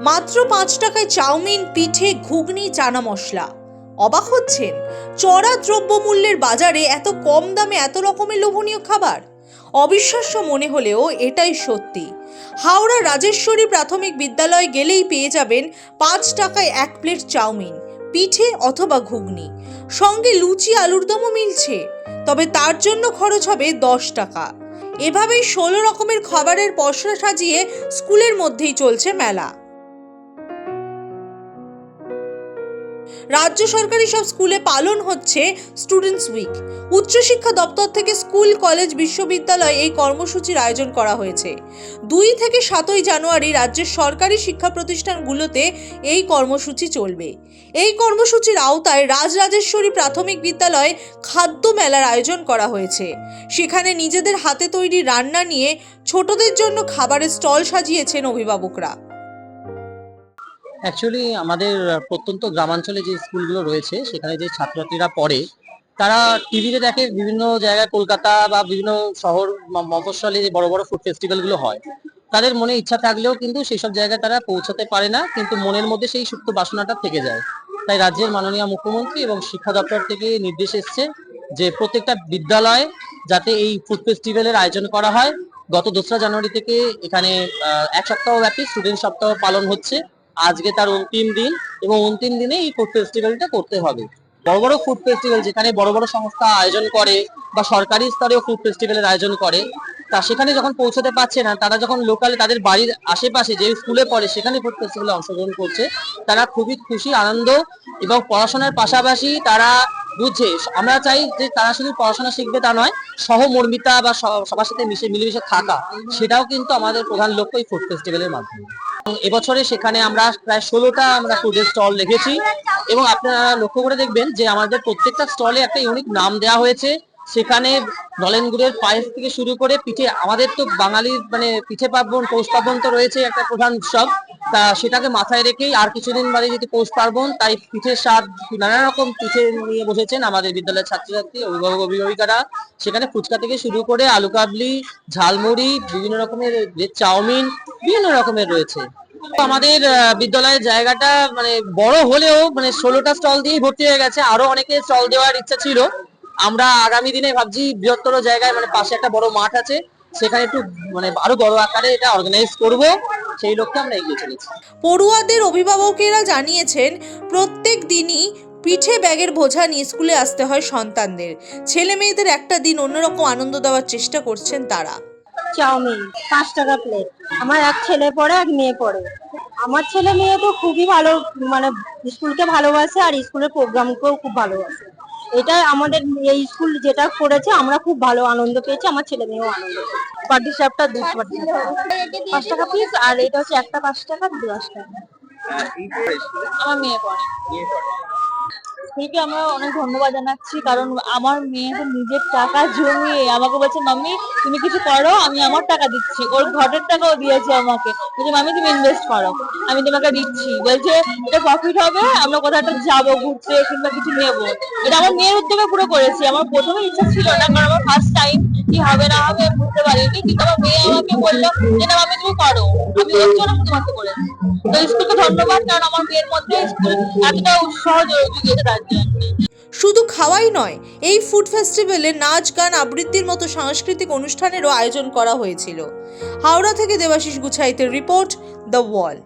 মাত্র পাঁচ টাকায় চাউমিন, পিঠে, ঘুগনি, চানা মশলা। অবাক হচ্ছেন, চড়া দ্রব্যমূল্যের বাজারে এত কম দামে এত রকমের লোভনীয় খাবার? অবিশ্বাস্য মনে হলেও এটাই সত্যি। হাওড়া রাজেশ্বরী প্রাথমিক বিদ্যালয়ে গেলেই পেয়ে যাবেন পাঁচ টাকায় এক প্লেট চাউমিন, পিঠে অথবা ঘুগনি। সঙ্গে লুচি আলুর দমও মিলছে, তবে তার জন্য খরচ হবে দশ টাকা। এভাবেই ষোলো রকমের খাবারের পসরা সাজিয়ে স্কুলের মধ্যেই চলছে মেলা। রাজ্য সরকারি সব স্কুলে পালন হচ্ছে স্টুডেন্টস উইক উচ্চশিক্ষা দপ্তর থেকে স্কুল, কলেজ, বিশ্ববিদ্যালয় এই কর্মসূচির আয়োজন করা হয়েছে। দুই থেকে সাতই জানুয়ারি রাজ্যের সরকারি শিক্ষা প্রতিষ্ঠানগুলোতে এই কর্মসূচি চলবে। এই কর্মসূচির আওতায় রাজরাজেশ্বরী প্রাথমিক বিদ্যালয়ে খাদ্য মেলার আয়োজন করা হয়েছে। সেখানে নিজেদের হাতে তৈরি রান্না নিয়ে ছোটদের জন্য খাবারের স্টল সাজিয়েছেন অভিভাবকরা। অ্যাকচুয়ালি আমাদের প্রত্যন্ত গ্রামাঞ্চলে যে স্কুলগুলো রয়েছে, সেখানে যে ছাত্রছাত্রীরা পড়ে, তারা টিভিতে দেখে বিভিন্ন জায়গায় কলকাতা বা বিভিন্ন শহর মফস্বলে যে বড় বড় ফুড ফেস্টিভ্যালগুলো হয়, তাদের মনে ইচ্ছা থাকলেও কিন্তু সেই সব জায়গায় তারা পৌঁছাতে পারে না, কিন্তু মনের মধ্যে সেই সুপ্ত বাসনাটা থেকে যায়। তাই রাজ্যের মাননীয় মুখ্যমন্ত্রী এবং শিক্ষা দপ্তর থেকে নির্দেশ এসছে যে প্রত্যেকটা বিদ্যালয়ে যাতে এই ফুড ফেস্টিভ্যালের আয়োজন করা হয়। গত দোসরা জানুয়ারি থেকে এখানে এক সপ্তাহ ব্যাপী স্টুডেন্ট সপ্তাহ পালন হচ্ছে। আজকে তার অন্তিম দিন এবং অন্তিম দিনে এই ফুড ফেস্টিভ্যালটা করতে হবে। বড় বড় ফুড ফেস্টিভ্যাল যেখানে বড় বড় সংস্থা আয়োজন করে বা সরকারি স্তরেও ফুড ফেস্টিভ্যালের আয়োজন করে, তা সেখানে যখন পৌঁছতে পারছে না, তারা যখন লোকালে তাদের বাড়ির আশেপাশে যে স্কুলে পড়ে সেখানে ফুড ফেস্টিভ্যালে অংশগ্রহণ করছে, তারা খুবই খুশি, আনন্দ এবং পড়াশোনার পাশাপাশি তারা বুঝছে, আমরা চাই যে তারা শুধু পড়াশোনা শিখবে তা নয়, সহমর্মিতা বা সবার সাথে মিশে, মিলেমিশে থাকা, সেটাও কিন্তু আমাদের প্রধান লক্ষ্য এই ফুড ফেস্টিভ্যালের মাধ্যমে। এবছরে সেখানে আমরা প্রায় ষোলোটা আমরা ফুডের স্টল রেখেছি এবং আপনারা লক্ষ্য করে দেখবেন যে আমাদের প্রত্যেকটা স্টলে একটা ইউনিক নাম দেওয়া হয়েছে। সেখানে নলেন গুড়ের পায়েস থেকে শুরু করে পিঠে, আমাদের তো বাঙালির মানে পিঠে পার্বণ, পৌষ পার্বণ তো রয়েছে একটা প্রধান উৎসব। তা সেটাকে মাথায় রেখেই আর কিছুদিন বাদে যদি পৌষ পার্বণ, তাই পিঠের স্বাদ নানা রকম পিঠে নিয়ে বসেছেন আমাদের বিদ্যালয়ের ছাত্রছাত্রী, অভিভাবক, অভিভাবিকারা। সেখানে ফুচকা থেকে শুরু করে আলু কাবলি, ঝালমুড়ি, বিভিন্ন রকমের চাউমিন বিভিন্ন রকমের রয়েছে। আমাদের বিদ্যালয়ের জায়গাটা মানে বড় হলেও মানে ষোলোটা স্টল দিয়েই ভর্তি হয়ে গেছে। আরও অনেকে স্টল দেওয়ার ইচ্ছা ছিল। আমরা আগামী দিনে ভাবছি বৃহত্তর জায়গায় মানে পাশে একটা বড় মাঠ আছে। সেখানে একটু মানে আরও বড় আকারে এটা অর্গানাইজ করব। সেই লক্ষ্যে আমরা এগিয়ে চলেছি। পড়ুয়াদের অভিভাবকেরা জানিয়েছেন, প্রত্যেক দিনই পিঠে ব্যাগের বোঝা নিয়ে স্কুলে আসতে হয় সন্তানদের। ছেলে মেয়েদের একটা দিন অন্যরকম আনন্দ দেওয়ার চেষ্টা করছেন তারা। চাউমিন পাঁচ টাকা প্লেট আমার এক ছেলে পড়ে এক মেয়ে পড়ে। আমার ছেলে মেয়ে তো খুবই ভালো মানে স্কুলকে ভালোবাসে আর স্কুলের প্রোগ্রামকেও খুব ভালোবাসে। এটা আমাদের এই স্কুল যেটা করেছে আমরা খুব ভালো আনন্দ পেয়েছি আমার ছেলে মেয়েও আনন্দ পাটি সাপটা দুধ পাটি পাঁচ টাকা পিস আর এটা হচ্ছে একটা পাঁচ টাকা দশ টাকা। আমার মেয়ে পড়ে। স্কুলকে আমরা অনেক ধন্যবাদ জানাচ্ছি, কারণ আমার মেয়ে নিজের টাকা জমিয়ে আমাকে বলছে, মাম্মি, তুমি কিছু করো, আমি আমার টাকা দিচ্ছি, ওর ঘরের টাকাও দিয়েছে আমাকে। বলছে, মাম্মি, তুমি ইনভেস্ট করো, আমি তোমাকে দিচ্ছি। বলছে, এটা প্রফিট হবে, আমরা কোথাও একটা যাব, ঘুরতে কিংবা কিছু নেব। এটা আমার মেয়ের উদ্যোগে পুরো করেছি, আমার প্রথমে ইচ্ছা ছিল না, কারণ আমার ফার্স্ট টাইম কি হবে না হবে বুঝতে পারিনি, কিন্তু আমার মেয়ে আমাকে বলল যে, না মাম্মি তুমি করো। আমি ওর জন্য তোমাকে করেছি তো স্কুলকে ধন্যবাদ, কারণ আমার মেয়ের মধ্যে স্কুল এতটা উৎসাহ জড়িয়ে তার শুধু খাওয়াই নয়, এই ফুড ফেস্টিভ্যালে নাচ, গান, আবৃত্তির মতো সাংস্কৃতিক অনুষ্ঠানেরও আয়োজন করা হয়েছিল। হাওড়া থেকে দেবাশিস গুছাইতের রিপোর্ট, দ্য ওয়াল।